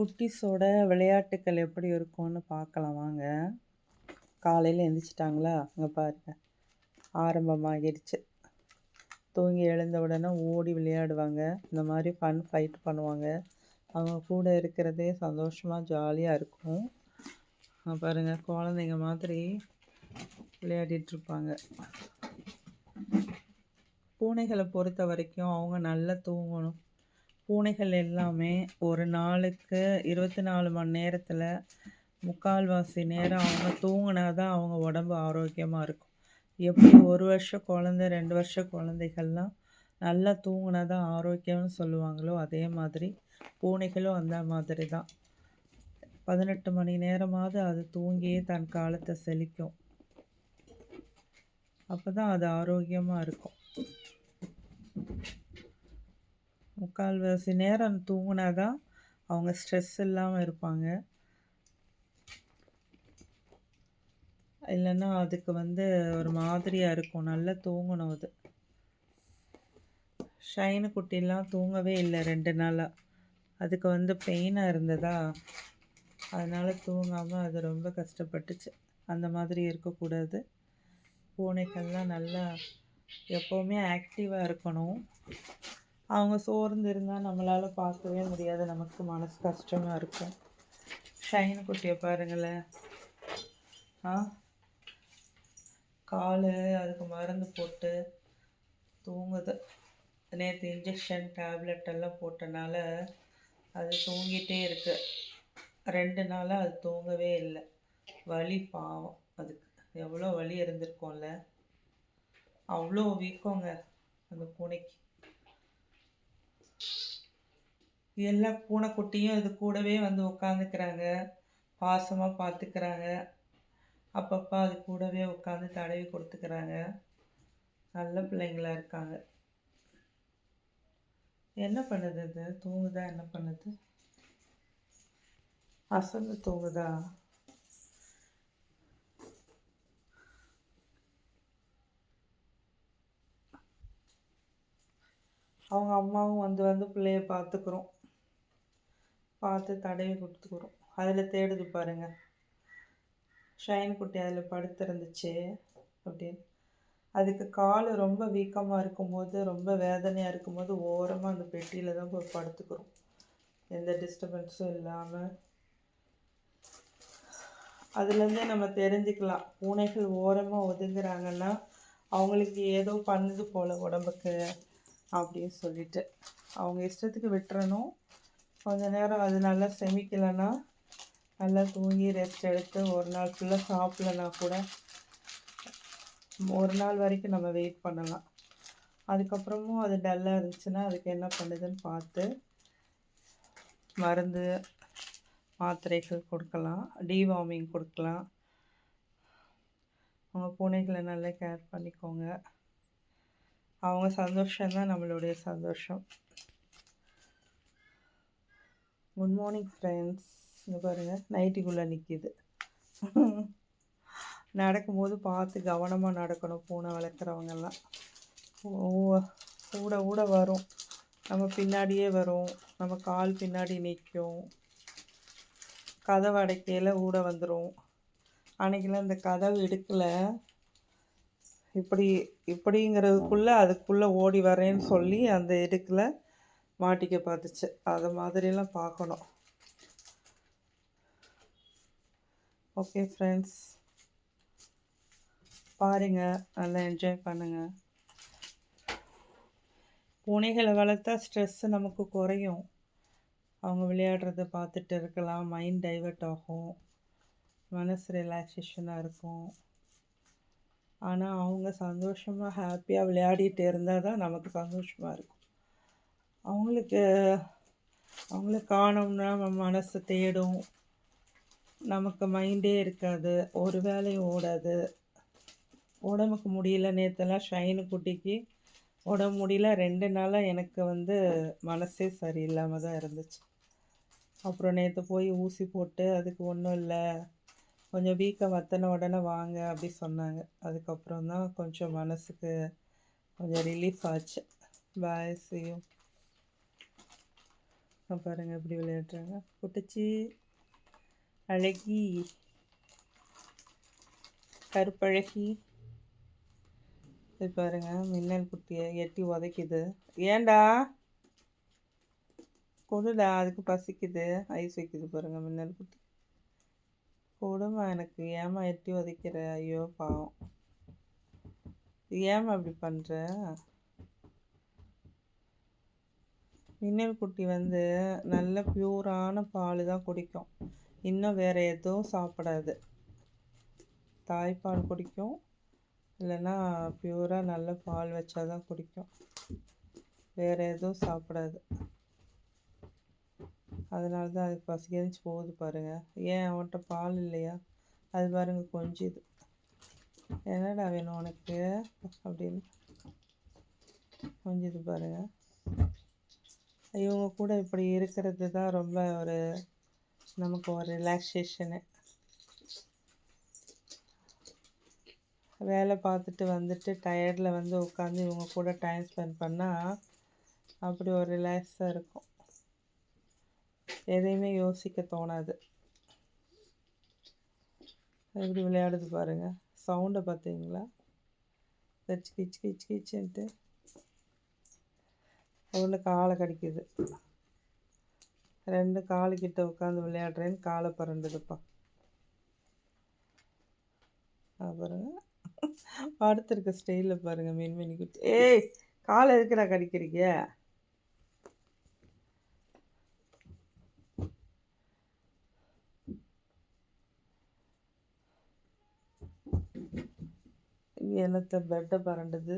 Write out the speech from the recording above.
குட்டீஸோட விளையாட்டுக்கள் எப்படி இருக்கும்னு பார்க்கலாம் வாங்க. காலையில் எந்திரிச்சிட்டாங்களா? அங்கே பாருங்க. ஆரம்பமாகிடுச்சு. தூங்கி எழுந்த உடனே ஓடி விளையாடுவாங்க. இந்த மாதிரி ஃபன் ஃபைட் பண்ணுவாங்க. அவங்க கூட இருக்கிறதே சந்தோஷமாக ஜாலியாக இருக்கும். அங்க பாருங்க. குழந்தைங்க மாதிரி விளையாடிட்டு இருப்பாங்க. பூனைகளை பொறுத்த வரைக்கும் அவங்க நல்லா தூங்கணும். பூனைகள் எல்லாமே ஒரு நாளுக்கு இருபத்தி நாலு மணி நேரத்தில் முக்கால்வாசி நேரம் அவங்க தூங்கினா தான் அவங்க உடம்பு ஆரோக்கியமாக இருக்கும். எப்படி ஒரு வருஷம் குழந்த ரெண்டு வருஷ குழந்தைகள்லாம் நல்லா தூங்கினா தான் ஆரோக்கியம்னு சொல்லுவாங்களோ அதே மாதிரி பூனைகளும் அந்த மாதிரி தான் பதினெட்டு மணி நேரமாவது அது தூங்கியே தன் காலத்தை செழிக்கும். அப்போ தான் அது ஆரோக்கியமாக இருக்கும். முக்கால்வாசி நேரம் தூங்கினா தான் அவங்க ஸ்ட்ரெஸ் இல்லாமல் இருப்பாங்க. இல்லைன்னா அதுக்கு வந்து ஒரு மாதிரியாக இருக்கும். நல்லா தூங்கணும் அது. ஷைனு குட்டிலாம் தூங்கவே இல்லை ரெண்டு நாளாக அதுக்கு வந்து பெயினாக இருந்ததா? அதனால் தூங்காமல் அது ரொம்ப கஷ்டப்பட்டுச்சு. அந்த மாதிரி இருக்கக்கூடாது. பூனைகள்லாம் நல்லா எப்போவுமே ஆக்டிவாக இருக்கணும். அவங்க சோர்ந்து இருந்தால் நம்மளால் பார்க்கவே முடியாது. நமக்கு மனசு கஷ்டமாக இருக்கும் ஷைன் குட்டியை பாருங்களேன் ஆ? கால் அதுக்கு மருந்து போட்டு தூங்குது. நேற்று இன்ஜெக்ஷன் டேப்லெட் எல்லாம் போட்டனால அது தூங்கிட்டே இருக்கு. ரெண்டு நாளாக அது தூங்கவே இல்லை. வலி பாவம் அதுக்கு. எவ்வளோ வலி இருந்திருக்கும்ல. அவ்வளோ வீக்கங்க அந்த பூனைக்கு. எல்லா பூனைக்குட்டியும் இது கூடவே வந்து உட்காந்துக்கிறாங்க பாசமாக பார்த்துக்கிறாங்க அப்பப்போ அது கூடவே உட்காந்து தடவி கொடுத்துக்கிறாங்க. நல்ல பிள்ளைங்களா இருக்காங்க. என்ன பண்ணுது இது? தூங்குதா? என்ன பண்ணுது? அசந்து தூங்குதா? அவங்க அம்மாவும் வந்து வந்து பிள்ளைய பார்த்துக்குறோம் பார்த்து தடவி கொடுத்துக்குறோம். அதில் தேடுது பாருங்க. ஷைன் குட்டி அதில் படுத்திருந்துச்சு அப்படின்னு. அதுக்கு கால் ரொம்ப வீக்கமாக இருக்கும்போது ரொம்ப வேதனையாக இருக்கும்போது ஓரமாக அந்த பெட்டியில் தான் போய் படுத்துக்கிறோம். எந்த டிஸ்டர்பன்ஸும் இல்லாமல் அதுலேருந்தே நம்ம தெரிஞ்சுக்கலாம். பூனைகள் ஓரமாக ஒதுங்குறாங்கன்னா அவங்களுக்கு ஏதோ பண்ணுது போல் உடம்புக்கு அப்படின்னு சொல்லிட்டு. அவங்க இஷ்டத்துக்கு விட்டுறணும். கொஞ்ச நேரம் அது நல்லா செமிக்கலைன்னா நல்லா தூங்கி ரெஸ்ட் எடுத்து ஒரு நாள் ஃபுல்லாக சாப்பிட்லன்னா கூட ஒரு நாள் வரைக்கும் நம்ம வெயிட் பண்ணலாம். அதுக்கப்புறமும் அது டல்லாக இருந்துச்சுன்னா அதுக்கு என்ன பண்ணுதுன்னு பார்த்து மருந்து மாத்திரைகள் கொடுக்கலாம் டிவார்மிங் கொடுக்கலாம். உங்கள் பூனைகளை நல்லா கேர் பண்ணிக்கோங்க. அவங்க சந்தோஷம்தான் நம்மளுடைய சந்தோஷம். குட் மார்னிங் ஃப்ரெண்ட்ஸ் இங்கே பாருங்கள் நைட்டுக்குள்ளே நிற்கிது நடக்கும்போது பார்த்து கவனமாக நடக்கணும் பூனை வளர்க்குறவங்கெல்லாம். கூட கூட வரும். நம்ம பின்னாடியே வரும். நம்ம கால் பின்னாடி நிற்கும். கதவு அடைக்கையில் ஊட வந்துடும் அன்றைக்கெல்லாம் இந்த கதவு எடுக்கலை இப்படி இப்படிங்கிறதுக்குள்ளே அதுக்குள்ளே ஓடி வரேன்னு சொல்லி அந்த இடுக்கில் மாட்டிக்க பார்த்துச்சு அது மாதிரிலாம் பார்க்கணும் ஓகே ஃப்ரெண்ட்ஸ் பாருங்கள் நல்லா என்ஜாய் பண்ணுங்கள் பூனைகளை வளர்த்தா ஸ்ட்ரெஸ்ஸு நமக்கு குறையும். அவங்க விளையாடுறத பார்த்துட்டு இருக்கலாம். மைண்ட் டைவர்ட் ஆகும். மனசு ரிலாக்ஸேஷனாக இருக்கும். ஆனால் அவங்க சந்தோஷமாக ஹாப்பியாக விளையாடிட்டு இருந்தால் தான் நமக்கு சந்தோஷமாக இருக்கும். அவங்களுக்கு அவங்கள காணோம்னா நம்ம மனசு தேடும். நமக்கு மைண்டே இருக்காது. ஒரு வேலையும் ஓடாது. உடம்புக்கு முடியல. நேற்றெல்லாம் ஷைனு குட்டிக்கு உடம்பு முடியல. ரெண்டு நாளாக எனக்கு வந்து மனசே சரியில்லாமல் தான் இருந்துச்சு. அப்புறம் நேற்று போய் ஊசி போட்டு அதுக்கு ஒன்றும் இல்லை. கொஞ்சம் வீக்கம் வத்தின உடனே வாங்க அப்படி சொன்னாங்க. அதுக்கப்புறம் தான் கொஞ்சம் மனசுக்கு கொஞ்சம் ரிலீஃப் ஆச்சு. பாய் சியும் பாருங்கள் எப்படி விளையாடுறாங்க. புட்டுச்சு அழகி கருப்பழகி. இது பாருங்கள் மின்னல் குட்டியை எட்டி உதைக்குது. ஏன்டா? கொடுடா அதுக்கு பசிக்குது. ஐஸ் வைக்குது பாருங்கள் மின்னல் குட்டி. கொடுமா எனக்கு ஏமா எட்டி உதைக்கிற? ஐயோ பாவம். ஏமா அப்படி பண்ணுற மின்னல் குட்டி வந்து நல்ல பியூரான பால் தான் குடிக்கும். இன்னும் வேறு எதுவும் சாப்பிடாது. தாய்ப்பால் குடிக்கும். இல்லைன்னா பியூராக நல்ல பால் வச்சா தான் குடிக்கும். வேறு எதுவும் சாப்பிடாது. அதனால தான் அதுக்கு பசிக்கரிச்சு போகுது பாருங்கள் ஏன் அவன்கிட்ட பால் இல்லையா? அது பாருங்க கொஞ்சிது. என்னடா வேணும் உனக்கு? அப்படின்னு கொஞ்சிது பாருங்கள் இவங்க கூட இப்படி இருக்கிறது தான் ரொம்ப ஒரு நமக்கு ஒரு ரிலாக்ஸேஷனு வேலை பார்த்துட்டு வந்துட்டு டயர்டில் வந்து உட்காந்து இவங்க கூட டைம் ஸ்பெண்ட் பண்ணால் அப்படி ஒரு ரிலாக்ஸாக இருக்கும். எதையுமே யோசிக்க தோணாது. எப்படி விளையாடுது பாருங்கள் சவுண்டை பார்த்தீங்களா? கிச்சு கிச்சு கிச்சு கிச்சுன்ட்டு ஒன்று காலை கடிக்குது. ரெண்டு காலு கிட்ட உட்காந்து விளையாடுறேன்னு காலை பறந்துடுப்பா. பாருங்க படுத்திருக்க ஸ்டைலில் பாருங்கள் மீன் குட்டி ஏய் காலை எதுக்குடா கடிக்கிறீங்க என்னத்தை பெட்டை பரண்டுது